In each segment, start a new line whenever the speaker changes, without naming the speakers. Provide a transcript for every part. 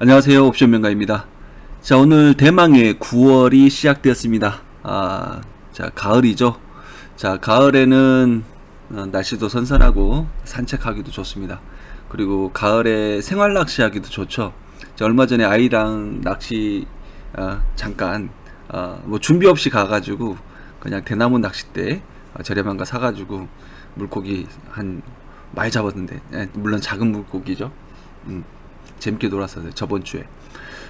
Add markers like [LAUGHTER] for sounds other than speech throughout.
안녕하세요. 옵션 명가입니다. 자, 오늘 대망의 9월이 시작되었습니다. 아, 자, 가을이죠. 자, 가을에는 어, 날씨도 선선하고 산책하기도 좋습니다. 그리고 가을에 생활 낚시하기도 좋죠. 자, 얼마 전에 아이랑 낚시 어, 잠깐 어, 뭐 준비 없이 가가지고 그냥 대나무 낚싯대 어, 저렴한 거 사가지고 물고기 한 많이 잡았는데 예, 물론 작은 물고기죠. 음, 재밌게 놀았어요 저번 주에.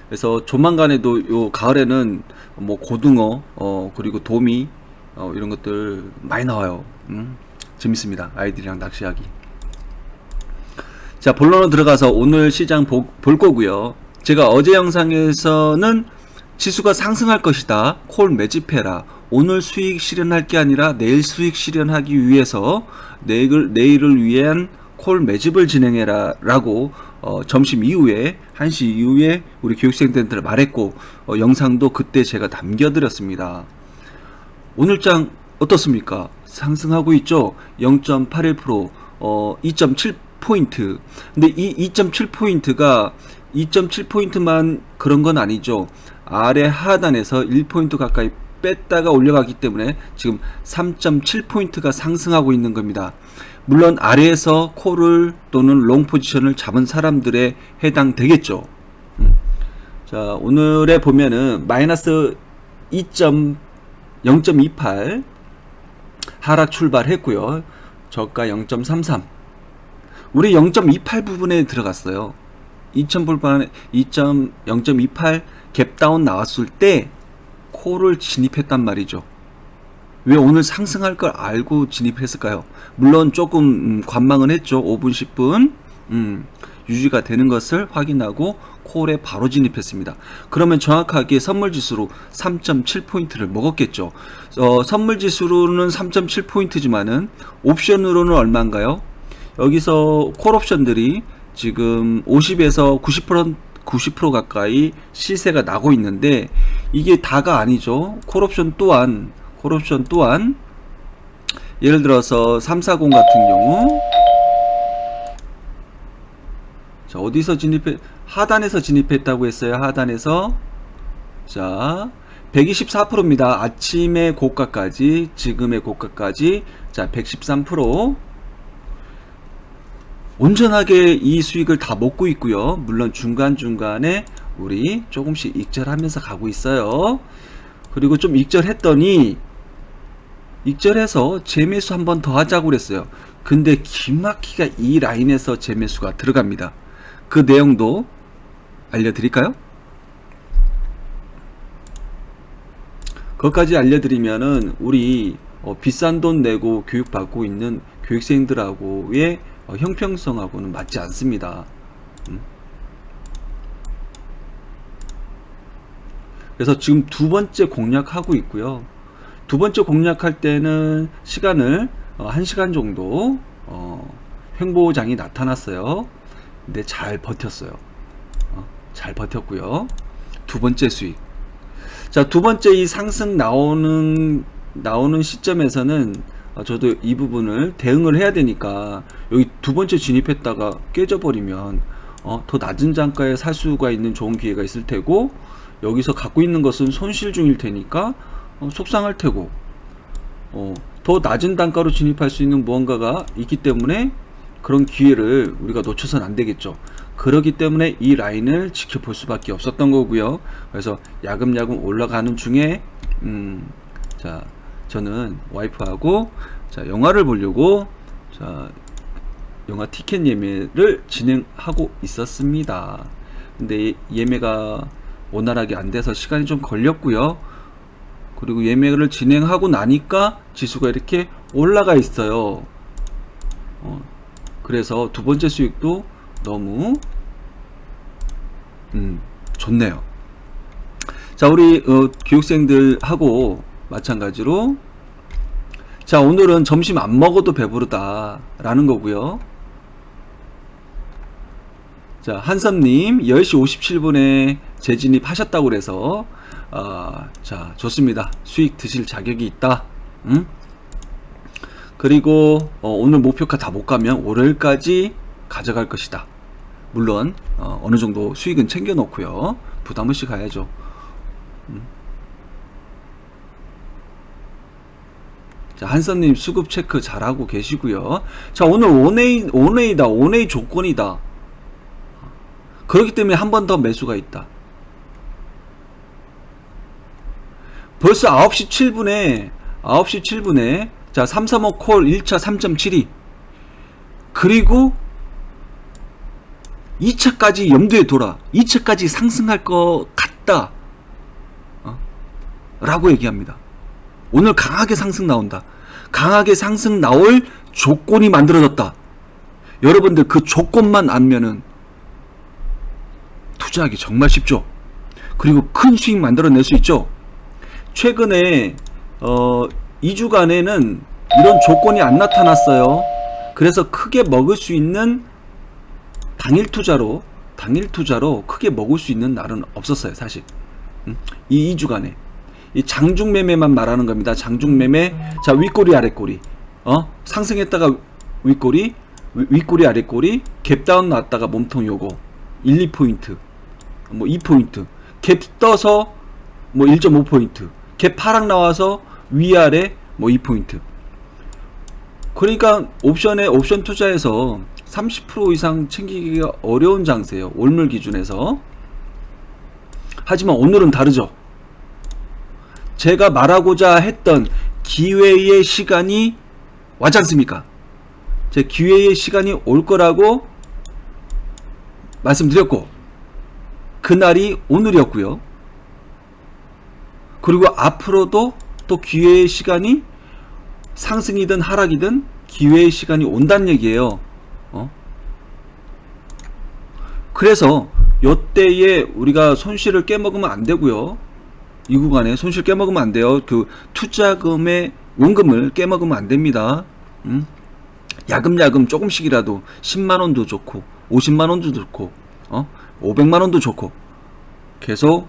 그래서 조만간에도 요 가을에는 뭐 고등어 어 그리고 도미 어 이런 것들 많이 나와요. 음, 재밌습니다 아이들이랑 낚시하기. 자 본론으로 들어가서 오늘 시장 보, 볼 거고요. 제가 어제 영상에서는 지수가 상승할 것이다. 콜 매집해라. 오늘 수익 실현할 게 아니라 내일 수익 실현하기 위해서 내일, 내일을 위한 콜 매집을 진행해라 라고 어, 점심 이후에 1시 이후에 우리 교육생들한테 말했고 어, 영상도 그때 제가 남겨드렸습니다. 오늘장 어떻습니까? 상승하고 있죠. 0.81% 어, 2.7포인트. 근데 이 2.7포인트가 2.7포인트만 그런 건 아니죠. 아래 하단에서 1포인트 가까이 뺐다가 올려가기 때문에 지금 3.7포인트가 상승하고 있는 겁니다. 물론 아래에서 콜을 또는 롱 포지션을 잡은 사람들에 해당되겠죠. 음. 자, 오늘에 보면은 마이너스 2.0.28 하락 출발했고요. 저가 0.33. 우리 0.28 부분에 들어갔어요. 2.0 불반 2.0.28 갭다운 나왔을 때 콜을 진입했단 말이죠. 왜 오늘 상승할 걸 알고 진입했을까요? 물론 조금 음, 관망은 했죠. 5분, 10분 음, 유지가 되는 것을 확인하고 콜에 바로 진입했습니다. 그러면 정확하게 선물 지수로 3.7포인트를 먹었겠죠. 어, 선물 지수로는 3.7포인트지만은 옵션으로는 얼마인가요? 여기서 콜 옵션들이 지금 50에서 90% 90% 가까이 시세가 나고 있는데 이게 다가 아니죠. 콜옵션 또한 콜옵션 또한 예를 들어서 340 같은 경우 자 어디서 진입해 하단에서 진입했다고 했어요. 하단에서 자 124%입니다. 아침의 고가까지 지금의 고가까지 자 113% 온전하게 이 수익을 다 먹고 있고요. 물론 중간중간에 우리 조금씩 익절하면서 가고 있어요. 그리고 좀 익절했더니 익절해서 재매수 한 번 더 하자고 그랬어요. 근데 기막히가 이 라인에서 재매수가 들어갑니다. 그 내용도 알려드릴까요? 그것까지 알려드리면은 우리 어, 비싼 돈 내고 교육받고 있는 교육생들하고의 어, 형평성하고는 맞지 않습니다. 음. 그래서 지금 두 번째 공략하고 있고요. 두 번째 공략할 때는 시간을 어, 1시간 정도 어, 횡보장이 나타났어요. 근데 잘 버텼어요. 어, 잘 버텼고요. 두 번째 수익. 자, 두 번째 이 상승 나오는 나오는 시점에서는 어, 저도 이 부분을 대응을 해야 되니까 여기 두 번째 진입했다가 깨져버리면 어, 더 낮은 단가에 살 수가 있는 좋은 기회가 있을 테고 여기서 갖고 있는 것은 손실 중일 테니까 어, 속상할 테고 어, 더 낮은 단가로 진입할 수 있는 무언가가 있기 때문에 그런 기회를 우리가 놓쳐서는 안 되겠죠. 그러기 때문에 이 라인을 지켜볼 수밖에 없었던 거고요. 그래서 야금야금 올라가는 중에 음, 자 저는 와이프하고 자 영화를 보려고 자 영화 티켓 예매를 진행하고 있었습니다. 근데 예매가 원활하게 안 돼서 시간이 좀 걸렸고요. 그리고 예매를 진행하고 나니까 지수가 이렇게 올라가 있어요. 어, 그래서 두 번째 수익도 너무 음, 좋네요. 자, 우리 어, 교육생들하고 마찬가지로 자 오늘은 점심 안 먹어도 배부르다 라는 거고요 자 한섬님 10시 57분에 재진입 하셨다고 그래서 어, 자 좋습니다 수익 드실 자격이 있다 음? 그리고 어, 오늘 목표가 다 못 가면 월요일까지 가져갈 것이다 물론 어, 어느 정도 수익은 챙겨 놓고요. 부담 없이 가야죠. 음. 자, 한선님 수급 체크 잘하고 계시고요. 자, 오늘 원웨이, 원웨이다. 원웨이 조건이다. 그렇기 때문에 한 번 더 매수가 있다. 벌써 9시 7분에 9시 7분에 자, 335 콜 1차 3.72 그리고 2차까지 염두에 둬라. 2차까지 상승할 것 같다. 어? 라고 얘기합니다. 오늘 강하게 상승 나온다. 강하게 상승 나올 조건이 만들어졌다. 여러분들 그 조건만 알면은 투자하기 정말 쉽죠. 그리고 큰 수익 만들어낼 수 있죠. 최근에 어 2주간에는 이런 조건이 안 나타났어요. 그래서 크게 먹을 수 있는 당일 투자로 당일 투자로 크게 먹을 수 있는 날은 없었어요, 사실. 음, 이 2주간에 이 장중 매매만 말하는 겁니다. 장중 매매. 자, 윗꼬리 아랫꼬리. 어? 상승했다가 윗꼬리, 위- 윗꼬리 아랫꼬리, 갭 다운 났다가 몸통 요거. 1, 2포인트. 뭐 2포인트. 갭 떠서 뭐 1.5포인트. 갭 하락 나와서 위아래 뭐 2포인트. 그러니까 옵션에 옵션 투자에서 30% 이상 챙기기가 어려운 장세예요. 올물 기준에서. 하지만 오늘은 다르죠. 제가 말하고자 했던 기회의 시간이 왔지 않습니까? 제 기회의 시간이 올 거라고 말씀드렸고 그날이 오늘이었고요. 그리고 앞으로도 또 기회의 시간이 상승이든 하락이든 기회의 시간이 온다는 얘기예요. 어? 그래서 요때에 우리가 손실을 깨먹으면 안 되고요. 이 구간에 손실 깨먹으면 안 돼요. 그 투자금의 원금을 깨먹으면 안 됩니다. 음? 야금야금 조금씩이라도 10만 원도 좋고 50만 원도 좋고 어? 500만 원도 좋고 계속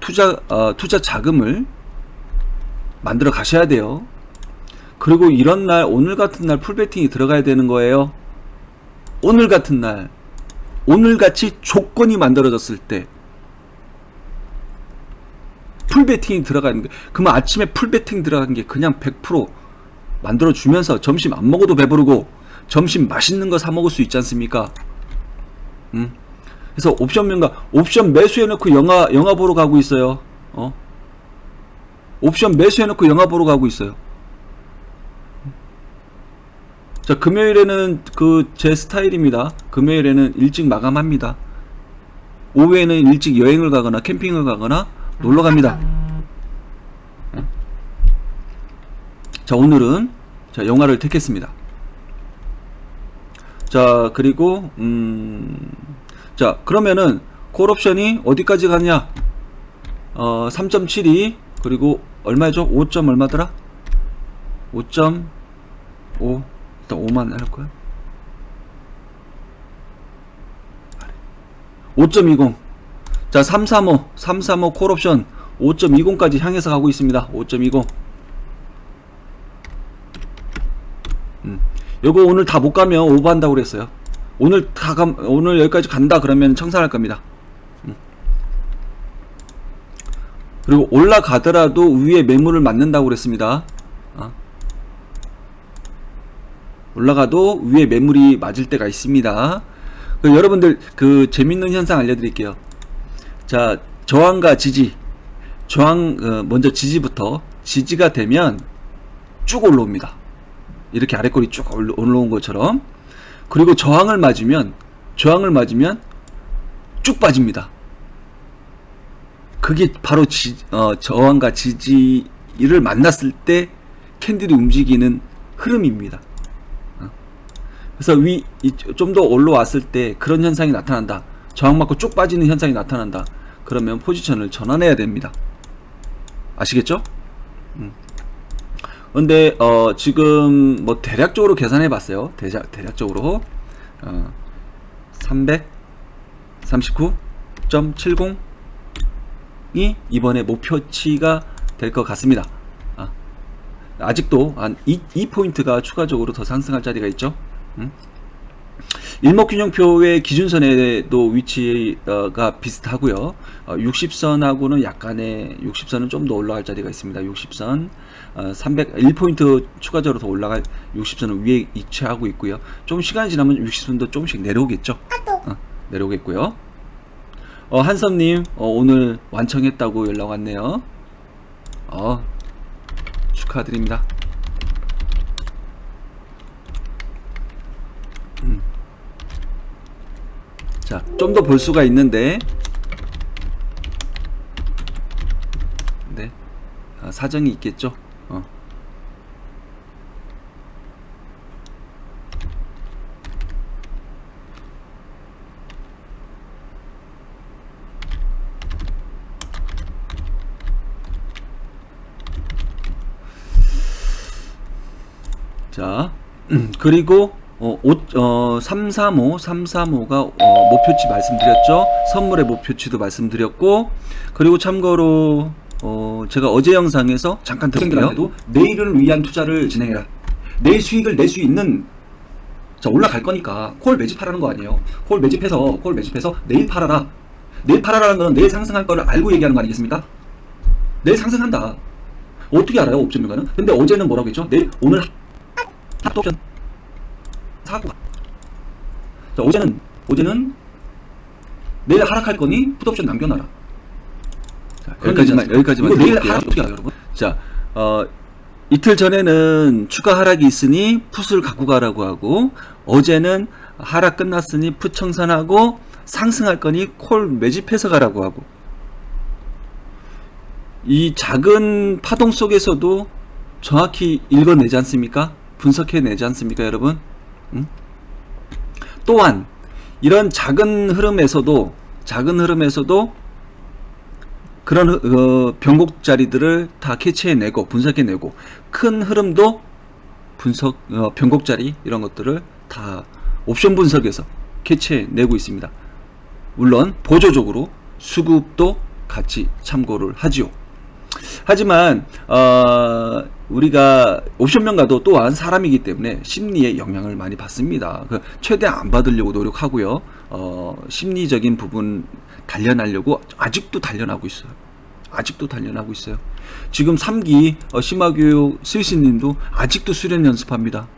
투자 어, 투자 자금을 만들어 가셔야 돼요. 그리고 이런 날 오늘 같은 날 풀베팅이 들어가야 되는 거예요. 오늘 같은 날 오늘 같이 조건이 만들어졌을 때 풀베팅이 들어가는 게 그러면 아침에 풀베팅 들어간 게 그냥 100% 만들어 주면서 점심 안 먹어도 배부르고 점심 맛있는 거 사 먹을 수 있지 않습니까? 음. 그래서 옵션 명가 옵션 매수해 놓고 영화 영화 보러 가고 있어요. 어? 옵션 매수해 놓고 영화 보러 가고 있어요. 자, 금요일에는 그 제 스타일입니다. 금요일에는 일찍 마감합니다. 오후에는 일찍 여행을 가거나 캠핑을 가거나 놀러 갑니다. 자, 오늘은 자, 영화를 택했습니다. 자, 그리고 음 자, 그러면은 콜 옵션이 어디까지 가냐? 어, 3.72 그리고 얼마죠? 5. 점 얼마더라? 5.5 일단 5만 할 거야. 5.20. 자, 335. 335 콜옵션 5.20까지 향해서 가고 있습니다. 5.20. 음. 요거 오늘 다 못 가면 오버한다고 그랬어요. 오늘 다 감, 오늘 여기까지 간다 그러면 청산할 겁니다. 음. 그리고 올라가더라도 위에 매물을 맞는다고 그랬습니다. 어. 올라가도 위에 매물이 맞을 때가 있습니다. 그 여러분들 그 재밌는 현상 알려드릴게요. 자 저항과 지지, 저항 어, 먼저 지지부터 지지가 되면 쭉 올라옵니다. 이렇게 아래꼬리 쭉 올라- 올라온 것처럼 그리고 저항을 맞으면 저항을 맞으면 쭉 빠집니다. 그게 바로 지, 어, 저항과 지지를 만났을 때 캔들이 움직이는 흐름입니다. 어. 그래서 위 좀 더 올라왔을 때 그런 현상이 나타난다. 저항 맞고 쭉 빠지는 현상이 나타난다. 그러면 포지션을 전환해야 됩니다. 아시겠죠? 음. 근데 어 지금 뭐 대략적으로 계산해 봤어요. 대략 대략적으로 어 339.70이 이번에 목표치가 될 것 같습니다. 아, 아직도 한 2, 2포인트가 추가적으로 더 상승할 자리가 있죠. 음? 일목균형표의 기준선에도 위치가 비슷하고요. 어, 60선하고는 약간의 60선은 좀 더 올라갈 자리가 있습니다. 60선 어, 300 1포인트 추가적으로 더 올라갈 60선은 위에 위치하고 있고요. 좀 시간이 지나면 60선도 조금씩 내려오겠죠. 어, 내려오겠고요. 어, 한섬님 어, 오늘 완성했다고 연락 왔네요. 어, 축하드립니다. 자, 좀 더 볼 수가 있는데, 네, 아, 사정이 있겠죠. 어. 자, [CLEARS THROAT] 그리고 어, 오, 어, 335, 335가 어, 목표치 말씀드렸죠. 선물의 목표치도 말씀드렸고, 그리고 참고로 어, 제가 어제 영상에서 잠깐 들었는데도 내일을 위한 투자를 진행해라. 내일 수익을 낼 수 있는 자 올라갈 거니까 콜 매집하라는 거 아니에요. 콜 매집해서 콜 매집해서 내일 팔아라. 내일 팔아라는 건 내일 상승할 거를 알고 얘기하는 거 아니겠습니까? 내일 상승한다. 어떻게 알아요 옵션 mil가는? 근데 어제는 뭐라고 했죠? 내일 오늘 합독션 사고. 자 어제는 어제는 내일 하락할 거니 풋옵션 남겨놔라. 자, 여기까지만 여기까지만 이거 내일. 하락 어떻게 알아요, 여러분? 자, 어 이틀 전에는 추가 하락이 있으니 풋을 갖고 가라고 하고 어제는 하락 끝났으니 풋 청산하고 상승할 거니 콜 매집해서 가라고 하고 이 작은 파동 속에서도 정확히 읽어내지 않습니까? 분석해내지 않습니까, 여러분? 응? 또한 이런 작은 흐름에서도 작은 흐름에서도 그런 어, 변곡 자리들을 다 캐치해내고 분석해내고 큰 흐름도 분석 어, 변곡 자리 이런 것들을 다 옵션 분석에서 캐치해내고 있습니다. 물론 보조적으로 수급도 같이 참고를 하지요. 하지만 어, 우리가 옵션 명가도 또한 사람이기 때문에 심리에 영향을 많이 받습니다. 그 최대 안 받으려고 노력하고요. 어, 심리적인 부분 단련하려고 아직도 단련하고 있어요. 아직도 단련하고 있어요. 지금 3기 어, 심화교육 스위스님도 아직도 수련 연습합니다.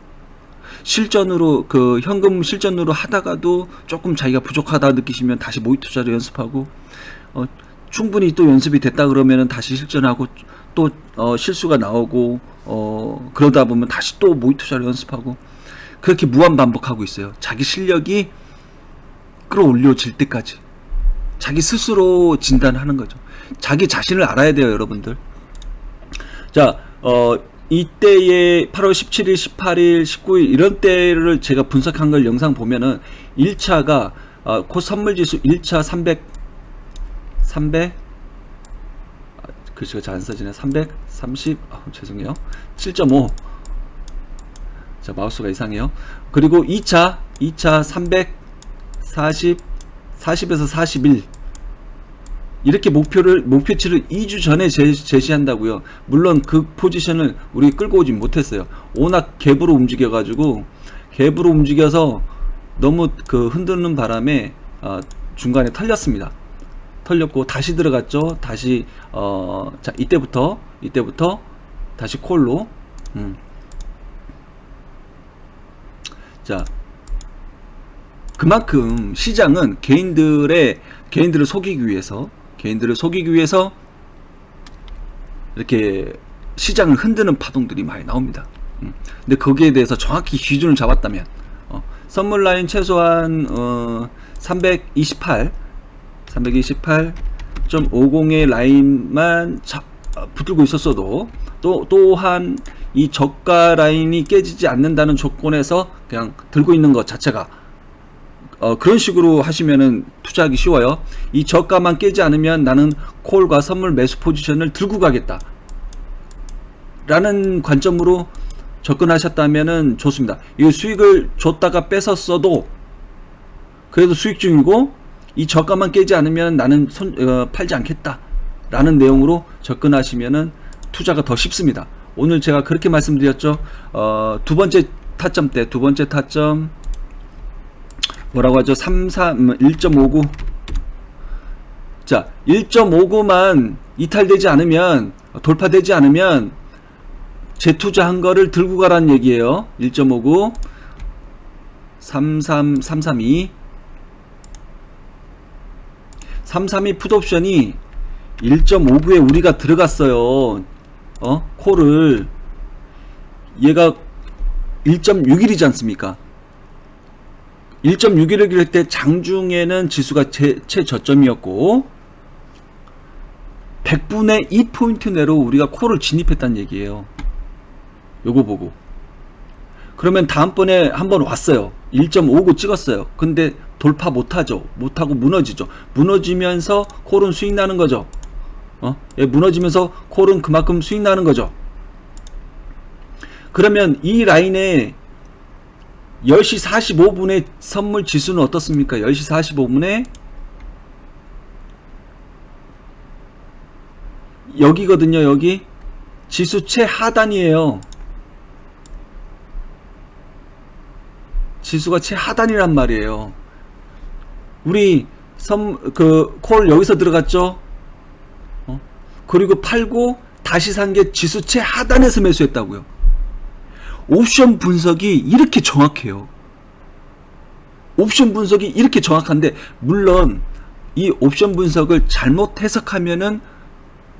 실전으로 그 현금 실전으로 하다가도 조금 자기가 부족하다 느끼시면 다시 모의 투자를 연습하고 어, 충분히 또 연습이 됐다 그러면은 다시 실전하고 또 어, 실수가 나오고 어, 그러다 보면 다시 또 모의 투자를 연습하고 그렇게 무한 반복하고 있어요. 자기 실력이 끌어올려질 때까지 자기 스스로 진단하는 거죠. 자기 자신을 알아야 돼요, 여러분들. 자, 어, 이때의 8월 17일, 18일, 19일 이런 때를 제가 분석한 걸 영상 보면은 1차가 어, 코 선물 지수 1차 300 300 아, 글씨가 잘 안 써지네. 330 아, 죄송해요. 7.5 자, 마우스가 이상해요. 그리고 2차 2차 340 40에서 41 이렇게 목표를 목표치를 2주 전에 제, 제시한다고요. 물론 그 포지션을 우리 끌고 오진 못했어요. 워낙 갭으로 움직여 가지고 갭으로 움직여서 너무 그 흔드는 바람에 어, 중간에 털렸습니다. 털렸고 다시 들어갔죠. 다시 어, 자 이때부터 이때부터 다시 콜로 음. 자 그만큼 시장은 개인들의 개인들을 속이기 위해서 개인들을 속이기 위해서 이렇게 시장을 흔드는 파동들이 많이 나옵니다. 음. 근데 거기에 대해서 정확히 기준을 잡았다면 어, 선물 라인 최소한 어, 328 328.50의 라인만 자, 어, 붙들고 있었어도 또 또한 이 저가 라인이 깨지지 않는다는 조건에서 그냥 들고 있는 것 자체가 어, 그런 식으로 하시면은 투자하기 쉬워요. 이 저가만 깨지 않으면 나는 콜과 선물 매수 포지션을 들고 가겠다. 라는 관점으로 접근하셨다면은 좋습니다. 이 수익을 줬다가 뺏었어도 그래도 수익 중이고 이 저가만 깨지 않으면 나는 손, 어, 팔지 않겠다. 라는 내용으로 접근하시면은 투자가 더 쉽습니다. 오늘 제가 그렇게 말씀드렸죠. 어, 두 번째 타점 때, 두 번째 타점 뭐라고 하죠? 33 1.59 자, 1.59만 이탈되지 않으면 돌파되지 않으면 재투자한 거를 들고 가라는 얘기예요. 1.59 33 332 332 풋옵션이 1.59에 우리가 들어갔어요. 어? 콜을 얘가 1.61이지 않습니까? 1.61을 할때 장중에는 지수가 제, 최저점이었고 100분의 2포인트 내로 우리가 콜을 진입했다는 얘기예요. 요거 보고. 그러면 다음번에 한번 왔어요. 1.59 찍었어요. 근데 돌파 못하죠. 못하고 무너지죠. 무너지면서 콜은 수익 나는 거죠. 어? 예, 무너지면서 콜은 그만큼 수익 나는 거죠. 그러면 이 라인에 10시 45분에 선물 지수는 어떻습니까? 10시 45분에 여기거든요, 여기. 지수 최하단이에요. 지수가 최하단이란 말이에요. 우리 선, 그, 콜 여기서 들어갔죠? 어? 그리고 팔고 다시 산 게 지수 최하단에서 매수했다고요. 옵션 분석이 이렇게 정확해요. 옵션 분석이 이렇게 정확한데 물론 이 옵션 분석을 잘못 해석하면은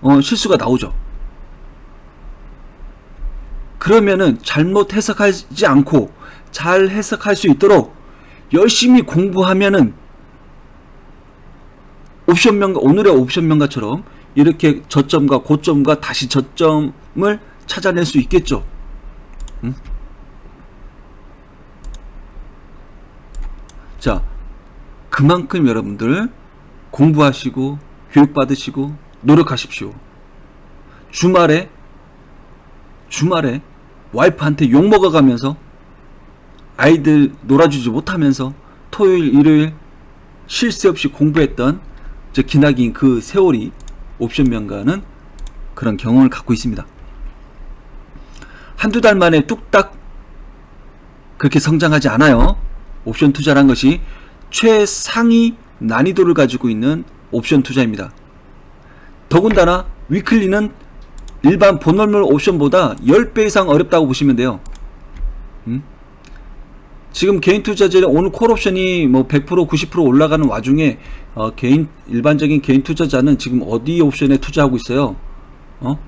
어, 실수가 나오죠. 그러면은 잘못 해석하지 않고 잘 해석할 수 있도록 열심히 공부하면은 옵션 명가 오늘의 옵션 명가처럼 이렇게 저점과 고점과 다시 저점을 찾아낼 수 있겠죠. 응? 자, 그만큼 여러분들 공부하시고 교육받으시고 노력하십시오. 주말에 주말에 와이프한테 욕 먹어가면서 아이들 놀아주지 못하면서 토요일 일요일 쉴 새 없이 공부했던 저 기나긴 그 세월이 옵션 명가는 그런 경험을 갖고 있습니다. 한두 달 만에 뚝딱 그렇게 성장하지 않아요. 옵션 투자란 것이 최상위 난이도를 가지고 있는 옵션 투자입니다. 더군다나 위클리는 일반 본월물 옵션보다 10배 이상 어렵다고 보시면 돼요. 음? 지금 개인 투자자의 오늘 콜 옵션이 뭐 100% 90% 올라가는 와중에 어, 개인 일반적인 개인 투자자는 지금 어디 옵션에 투자하고 있어요? 어?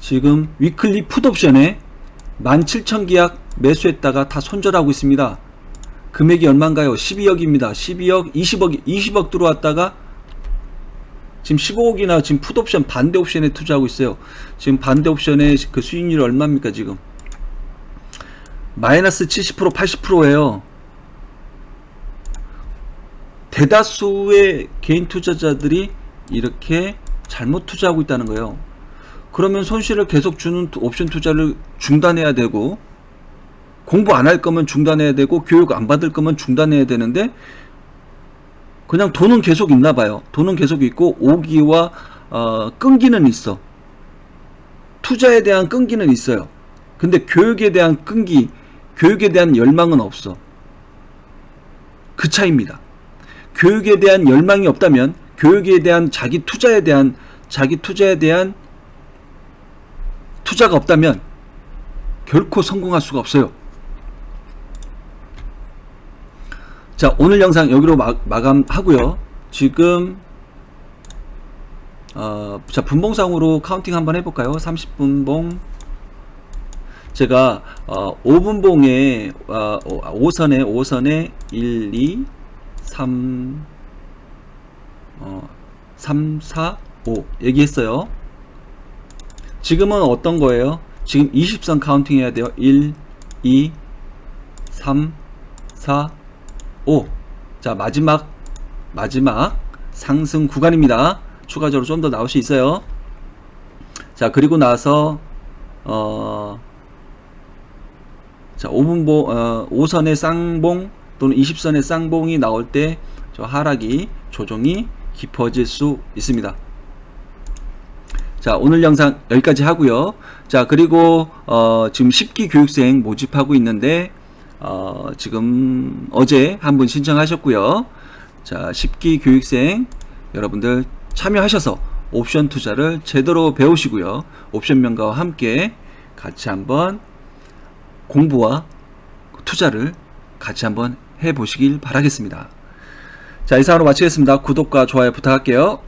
지금 위클리 풋 옵션에 17,000 계약 매수했다가 다 손절하고 있습니다. 금액이 얼마인가요? 12억입니다. 12억, 20억, 20억 들어왔다가 지금 15억이나 지금 풋 옵션 반대 옵션에 투자하고 있어요. 지금 반대 옵션의 그 수익률이 얼마입니까, 지금? 마이너스 70% 80%예요. 대다수의 개인 투자자들이 이렇게 잘못 투자하고 있다는 거예요. 그러면 손실을 계속 주는 옵션 투자를 중단해야 되고 공부 안 할 거면 중단해야 되고 교육 안 받을 거면 중단해야 되는데 그냥 돈은 계속 있나 봐요. 돈은 계속 있고 오기와 어, 끈기는 있어. 투자에 대한 끈기는 있어요. 근데 교육에 대한 끈기, 교육에 대한 열망은 없어. 그 차이입니다. 교육에 대한 열망이 없다면 교육에 대한 자기 투자에 대한 자기 투자에 대한 투자가 없다면 결코 성공할 수가 없어요. 자, 오늘 영상 여기로 마, 마감하고요. 지금 어, 자, 분봉상으로 카운팅 한번 해볼까요? 30분봉. 제가 어, 5분봉에 어, 5선에 5선에 1, 2, 3, 어, 3, 4, 5 얘기했어요. 지금은 어떤 거예요? 지금 20선 카운팅 해야 돼요. 1, 2, 3, 4, 5. 자, 마지막, 마지막 상승 구간입니다. 추가적으로 좀 더 나올 수 있어요. 자, 그리고 나서, 어, 자, 5분봉, 어, 5선의 쌍봉 또는 20선의 쌍봉이 나올 때 저 하락이, 조정이 깊어질 수 있습니다. 자, 오늘 영상 여기까지 하고요. 자, 그리고 어, 지금 10기 교육생 모집하고 있는데 어, 지금 어제 한 분 신청하셨고요. 자, 10기 교육생 여러분들 참여하셔서 옵션 투자를 제대로 배우시고요. 옵션 명가와 함께 같이 한번 공부와 투자를 같이 한번 해 보시길 바라겠습니다. 자, 이상으로 마치겠습니다. 구독과 좋아요 부탁할게요.